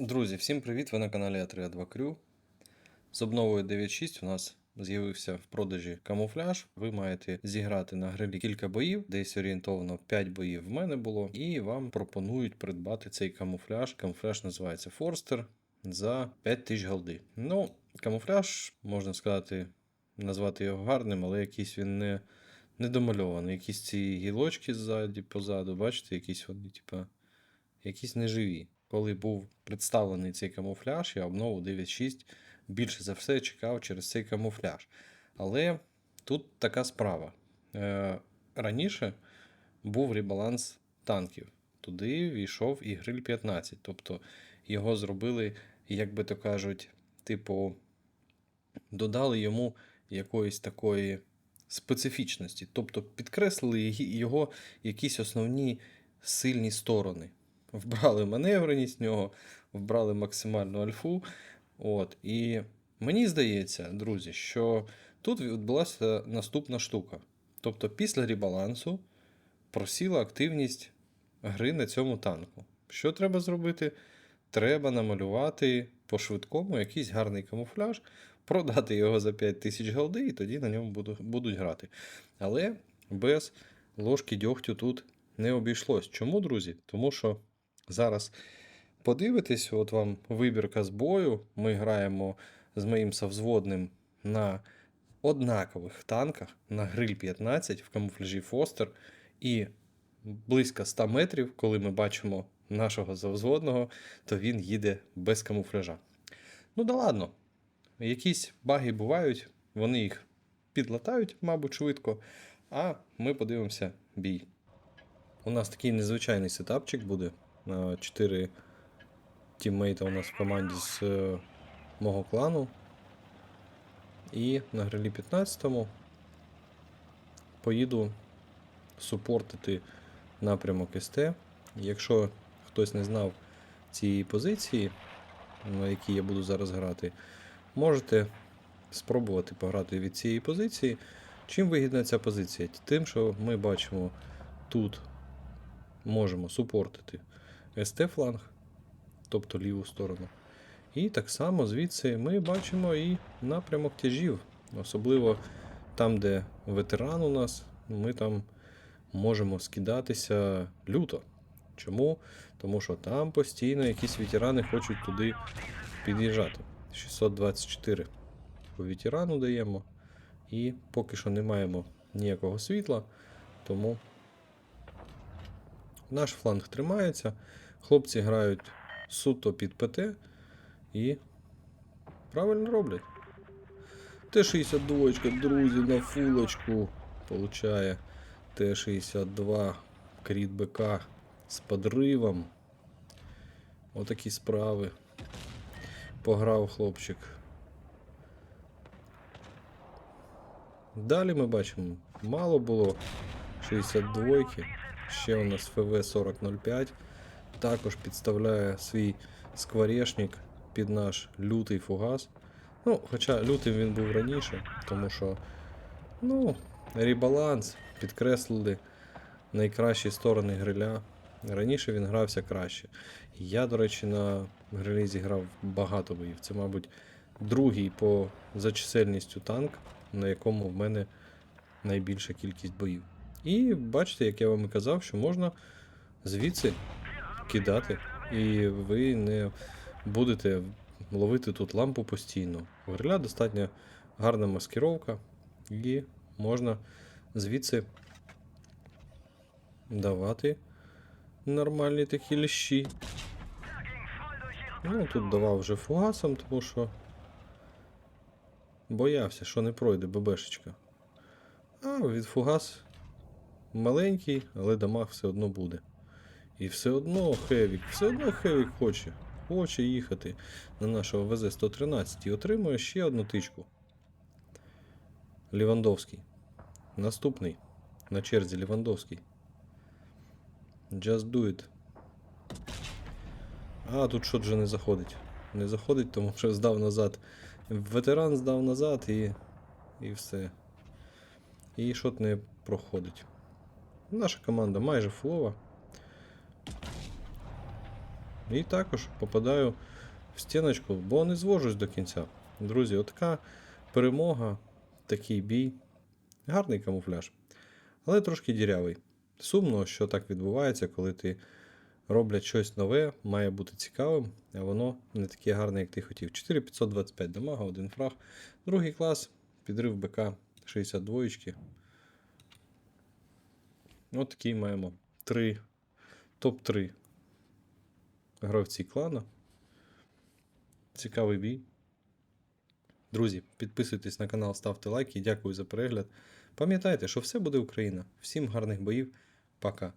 Друзі, всім привіт! Ви на каналі А32 Crew. З обновою 9.6 у нас з'явився в продажі камуфляж. Ви маєте зіграти на грилі кілька боїв, десь орієнтовно 5 боїв в мене було, і вам пропонують придбати цей камуфляж. Камуфляж називається Forster за 5000 голди. Ну, камуфляж, можна сказати, назвати його гарним, але якийсь він не, недомальований. Якісь ці гілочки ззаді, позаду, бачите, якісь вони, типа, якісь неживі. Коли був представлений цей камуфляж, я обнову 9.6 більше за все чекав через цей камуфляж. Але тут така справа. Е, раніше був ребаланс танків. Туди війшов і гриль 15. Тобто його зробили, як би то кажуть, типу, додали йому якоїсь такої специфічності. Тобто підкреслили його якісь основні сильні сторони. Вбрали маневреність нього, вбрали максимальну альфу. От. І мені здається, друзі, що тут відбулася наступна штука. Тобто, після ребалансу просіла активність гри на цьому танку. Що треба зробити? Треба намалювати по-швидкому якийсь гарний камуфляж, продати його за 5 тисяч голди, і тоді на ньому буду, будуть грати. Але без ложки дьогтю тут не обійшлось. Чому, друзі? Тому що зараз подивитесь, от вам вибірка з бою. Ми граємо з моїм совзводним на однакових танках на гриль 15 в камуфляжі Фостер. І близько 100 метрів, коли ми бачимо нашого завзводного, то він їде без камуфляжа. Ну да ладно, якісь баги бувають, вони їх підлатають, мабуть, швидко. А ми подивимося бій. У нас такий незвичайний сетапчик буде. Е, Чотири тіммейта у нас в команді з е, мого клану. І на грилі 15-му поїду супортити напрямок СТ. Якщо хтось не знав цієї позиції, на якій я буду зараз грати, можете спробувати пограти від цієї позиції. Чим вигідна ця позиція? Тим, що ми бачимо тут можемо супортити СТ-фланг, тобто ліву сторону. І так само звідси ми бачимо і напрямок тяжів. Особливо там, де ветеран у нас, ми там можемо скидатися люто. Чому? Тому що там постійно якісь ветерани хочуть туди під'їжджати. 624 по ветерану даємо. І поки що не маємо ніякого світла, тому наш фланг тримається. Хлопці грають суто під ПТ і правильно роблять. Т-62, друзі, на фулочку получає Т-62 кріт БК з подривом. Отакі справи. Пограв хлопчик. Далі ми бачимо, мало було 62 Ще у нас ФВ-4005. Також підставляє свій скворечник під наш лютий фугас. Ну, хоча лютим він був раніше, тому що ну, ребаланс підкреслили найкращі сторони гриля. Раніше він грався краще. Я, до речі, на грилі зіграв багато боїв. Це, мабуть, другий по за чисельністю танк, на якому в мене найбільша кількість боїв. І бачите, як я вам і казав, що можна звідси кидати, і ви не будете ловити тут лампу постійно. У достатньо гарна маскировка, і можна звідси давати нормальні такі ліщі. Ну, тут давав вже фугасом, тому що боявся, що не пройде ББшечка. А від фугас маленький, але дамаг все одно буде. І все одно Хевік, все одно Хевік хоче. Хоче їхати на нашого ВЗ-113 і отримує ще одну тичку. Лівандовський. Наступний. На черзі Лівандовський. Just do it. А, тут що вже не заходить. Не заходить, тому що здав назад. Ветеран здав назад і. і все. І шот не проходить. Наша команда майже фулова. І також попадаю в стіночку, бо не звожусь до кінця. Друзі, отака перемога, такий бій. Гарний камуфляж, але трошки дірявий. Сумно, що так відбувається, коли ти роблять щось нове, має бути цікавим, а воно не таке гарне, як ти хотів. 4525 дамага, один фраг. Другий клас, підрив БК 62. От такий маємо. Три, топ-3 гравці клана. Цікавий бій. Друзі, підписуйтесь на канал, ставте лайки. Дякую за перегляд. Пам'ятайте, що все буде Україна. Всім гарних боїв. Пока.